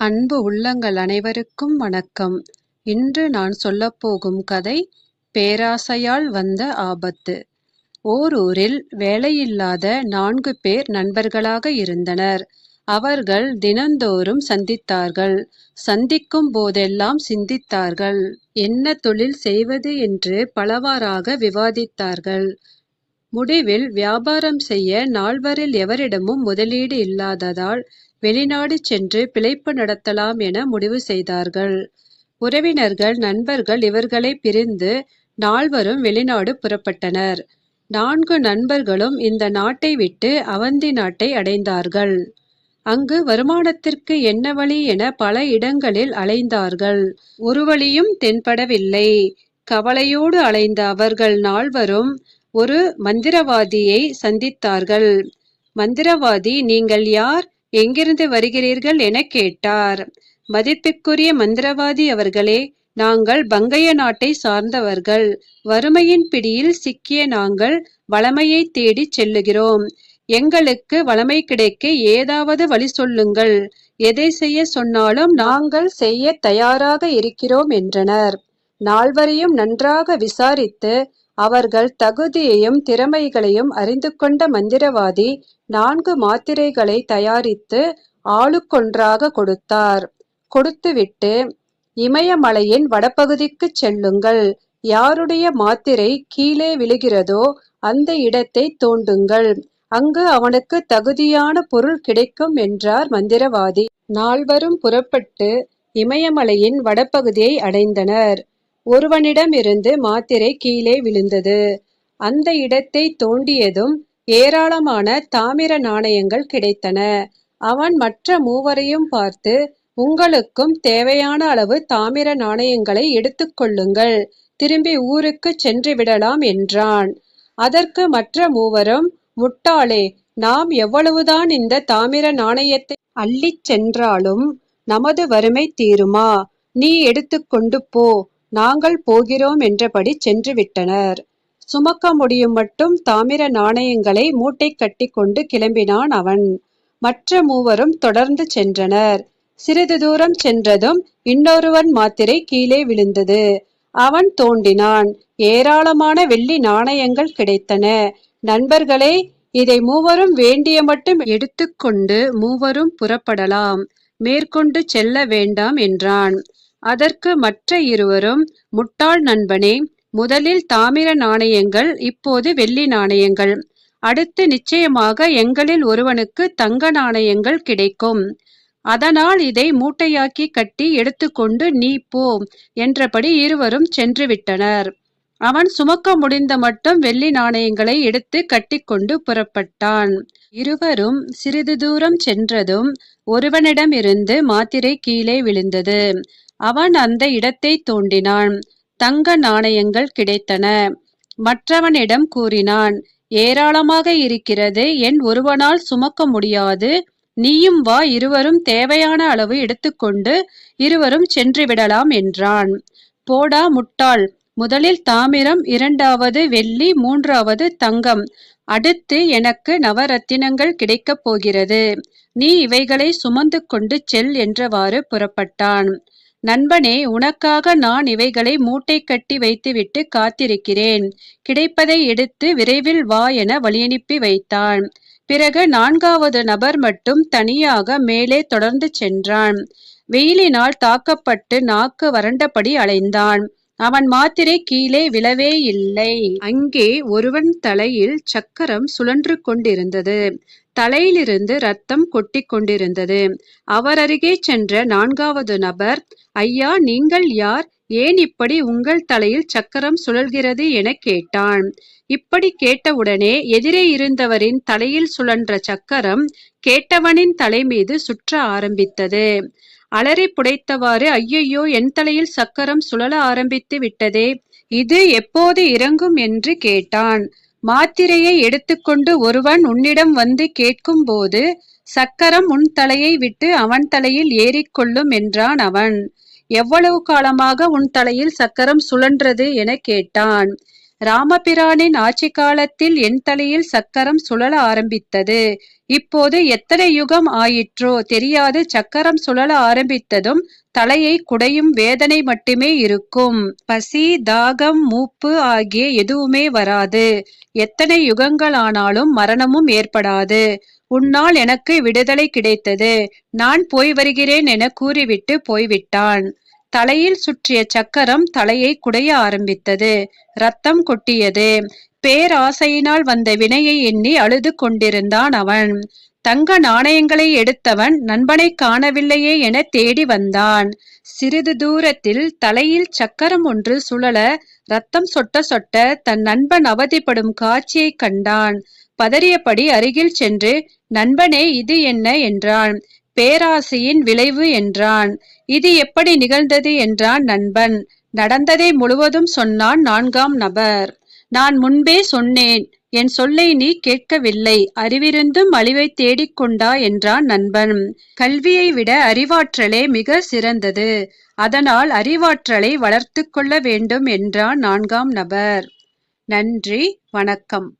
அன்பு உள்ளங்கள் அனைவருக்கும் வணக்கம். இன்று நான் சொல்லப்போகும் கதை பேராசையால் வந்த ஆபத்து. ஓரூரில் வேலையில்லாத நான்கு பேர் நண்பர்களாக இருந்தனர். அவர்கள் தினந்தோறும் சந்தித்தார்கள். சந்திக்கும் போதெல்லாம் சிந்தித்தார்கள். என்ன தொழில் செய்வது என்று பலவாறாக விவாதித்தார்கள். முடிவில் வியாபாரம் செய்ய நால்வரில் எவரிடமும் முதலீடு இல்லாததால் வெளிநாடு சென்று பிழைப்பு நடத்தலாம் என முடிவு செய்தார்கள். உறவினர்கள் நண்பர்கள் இவர்களை பிரிந்து நால்வரும் வெளிநாடு புறப்பட்டனர். நான்கு நண்பர்களும் இந்த நாட்டை விட்டு அவந்தி நாட்டை அடைந்தார்கள். அங்கு வருமானத்திற்கு என்ன வழி என பல இடங்களில் அலைந்தார்கள். ஒரு வழியும் தென்படவில்லை. கவலையோடு அலைந்த அவர்கள் நால்வரும் ஒரு மந்திரவாதியை சந்தித்தார்கள். மந்திரவாதி நீங்கள் யார்? எங்கிருந்து வருகிறீர்கள் என கேட்டார். மதிப்பிற்குரிய மந்திரவாதி அவர்களே நாங்கள் பங்கைய நாட்டை சார்ந்தவர்கள். வறுமையின் பிடியில் சிக்கிய நாங்கள் வளமையை தேடி செல்லுகிறோம். எங்களுக்கு வளமை கிடைக்க ஏதாவது வழி சொல்லுங்கள். எதை செய்ய சொன்னாலும் நாங்கள் செய்ய தயாராக இருக்கிறோம் என்றனர். நால்வரையும் நன்றாக விசாரித்து அவர்கள் தகுதியையும் திறமைகளையும் அறிந்து கொண்ட மந்திரவாதி நான்கு மாத்திரைகளை தயாரித்து ஆளுக்கொன்றாக கொடுத்தார். கொடுத்துவிட்டு இமயமலையின் வடபகுதிக்குச் செல்லுங்கள். யாருடைய மாத்திரை கீழே விழுகிறதோ அந்த இடத்தை தோண்டுங்கள். அங்கு அவனுக்கு தகுதியான பொருள் கிடைக்கும் என்றார் மந்திரவாதி. நால்வரும் புறப்பட்டு இமயமலையின் வடபகுதியை அடைந்தனர். ஒருவனிடமிருந்து மாத்திரை கீழே விழுந்தது. அந்த இடத்தை தோண்டியதும் ஏராளமான தாமிர நாணயங்கள் கிடைத்தன. அவன் மற்ற மூவரையும் பார்த்து உங்களுக்கும் தேவையான அளவு தாமிர நாணயங்களை எடுத்துக்கொள்ளுங்கள் திரும்பி ஊருக்கு சென்று விடலாம் என்றான். அதற்கு மற்ற மூவரும் முட்டாளே நாம் எவ்வளவுதான் இந்த தாமிர நாணயத்தை அள்ளிச் சென்றாலும் நமது வறுமை தீருமா? நீ எடுத்துக்கொண்டு போ. நாங்கள் போகிறோம் என்றபடி சென்று விட்டனர் சுமக்க முடியும் மட்டும் தாமிர நாணயங்களை மூட்டை கட்டி கொண்டு கிளம்பினான் அவன். மற்ற மூவரும் தொடர்ந்து சென்றனர். சிறிது தூரம் சென்றதும் இன்னொருவன் மாத்திரை கீழே விழுந்தது. அவன் தோண்டினான். ஏராளமான வெள்ளி நாணயங்கள் கிடைத்தன. நண்பர்களே இதை மூவரும் வேண்டிய மட்டும் எடுத்துக்கொண்டு மூவரும் புறப்படலாம். மேற்கொண்டு செல்ல வேண்டாம் என்றான். அதற்கு மற்ற இருவரும் முட்டாள் நண்பனே முதலில் தாமிர நாணயங்கள் இப்போது வெள்ளி நாணயங்கள். அடுத்து நிச்சயமாக எங்களில் ஒருவனுக்கு தங்க நாணயங்கள் கிடைக்கும். அதனால் இதை மூட்டையாக்கி கட்டி எடுத்துக்கொண்டு நீ போ என்றபடி இருவரும் சென்று விட்டனர் அவன் சுமக்க முடிந்த மட்டும் வெள்ளி நாணயங்களை எடுத்து கட்டிக்கொண்டு புறப்பட்டான். இருவரும் சிறிது தூரம் சென்றதும் ஒருவனிடமிருந்து மாத்திரை கீழே விழுந்தது. அவன் அந்த இடத்தை தோண்டினான். தங்க நாணயங்கள் கிடைத்தன. மற்றவனிடம் கூறினான் ஏராளமாக இருக்கிறது என் ஒருவனால் சுமக்க முடியாது. நீயும் வா இருவரும் தேவையான அளவு எடுத்துக்கொண்டு இருவரும் சென்று விடலாம் என்றான். போடா முட்டாள். முதலில் தாமிரம் இரண்டாவது வெள்ளி மூன்றாவது தங்கம். அடுத்து எனக்கு நவரத்தினங்கள் கிடைக்கப் போகிறது. நீ இவைகளை சுமந்து கொண்டு செல் என்றவாறு புறப்பட்டான். நண்பனே உனக்காக நான் இவைகளை மூட்டை கட்டி வைத்துவிட்டு காத்திருக்கிறேன். கிடைப்பதை எடுத்து விரைவில் வா என வழியனுப்பி வைத்தான். பிறகு நான்காவது நபர் மட்டும் தனியாக மேலே தொடர்ந்து சென்றான். வெயிலினால் தாக்கப்பட்டு நாக்கு வறண்டபடி அலைந்தான். அவன் மாத்திரை கீழே விழவே இல்லை அங்கே ஒருவன் தலையில் சக்கரம் சுழன்று கொண்டிருந்தது. தலையிலிருந்து ரத்தம் கொட்டி கொண்டிருந்தது. அவர் அருகே சென்ற நான்காவது நபர் ஐயா நீங்கள் யார்? ஏன் இப்படி உங்கள் தலையில் சக்கரம் சுழல்கிறது? என கேட்டான். இப்படி கேட்டவுடனே எதிரே இருந்தவரின் தலையில் சுழன்ற சக்கரம் கேட்டவனின் தலை மீது சுற்ற ஆரம்பித்தது. அலறி புடைத்தவாறு ஐயையோ என் தலையில் சக்கரம் சுழல ஆரம்பித்து விட்டதே இது எப்போது இறங்கும் என்று கேட்டான். மாத்திரையை எடுத்துக்கொண்டு ஒருவன் உன்னிடம் வந்து கேட்கும்போது சக்கரம் உன் தலையை விட்டு அவன் தலையில் ஏறிக்கொள்ளும் என்றான் அவன். எவ்வளவு காலமாக உன் தலையில் சக்கரம் சுழன்றது என கேட்டான். ராமபிரானின் ஆட்சி காலத்தில் என் தலையில் சக்கரம் சுழல ஆரம்பித்தது. இப்போது எத்தனை யுகம் ஆயிற்றோ தெரியாது சக்கரம் சுழல ஆரம்பித்ததும் தலையை குடையும் வேதனை மட்டுமே இருக்கும். பசி தாகம் மூப்பு ஆகிய எதுவுமே வராது. எத்தனை யுகங்கள் ஆனாலும் மரணமும் ஏற்படாது. உன்னால் எனக்கு விடுதலை கிடைத்தது. நான் போய் வருகிறேன் என கூறிவிட்டு போய்விட்டான். தலையில் சுற்றிய சக்கரம் தலையை குடைய ஆரம்பித்தது. ரத்தம் கொட்டியது. பேராசையினால் வந்த வினையை எண்ணி அழுது கொண்டிருந்தான் அவன். தங்க நாணயங்களை எடுத்தவன் நண்பனை காணவில்லையே என தேடி வந்தான். சிறிது தூரத்தில் தலையில் சக்கரம் ஒன்று சுழல ரத்தம் சொட்ட சொட்ட தன் நண்பன் அவதிப்படும் காட்சியைக் கண்டான். பதறியபடி அருகில் சென்று நண்பனே இது என்ன? என்றான். பேராசையின் விளைவு என்றான். இது எப்படி நிகழ்ந்தது என்றான் நண்பன். நடந்ததை முழுவதும் சொன்னான் நான்காம் நபர். நான் முன்பே சொன்னேன். என் சொல்லை நீ கேட்கவில்லை. அறிவிருந்தும் அழிவை தேடிக்கொண்டா என்றான் நண்பன். கல்வியை விட அறிவாற்றலே மிக சிறந்தது. அதனால் அறிவாற்றலை வளர்த்து கொள்ள வேண்டும் என்றான் நான்காம் நபர். நன்றி. வணக்கம்.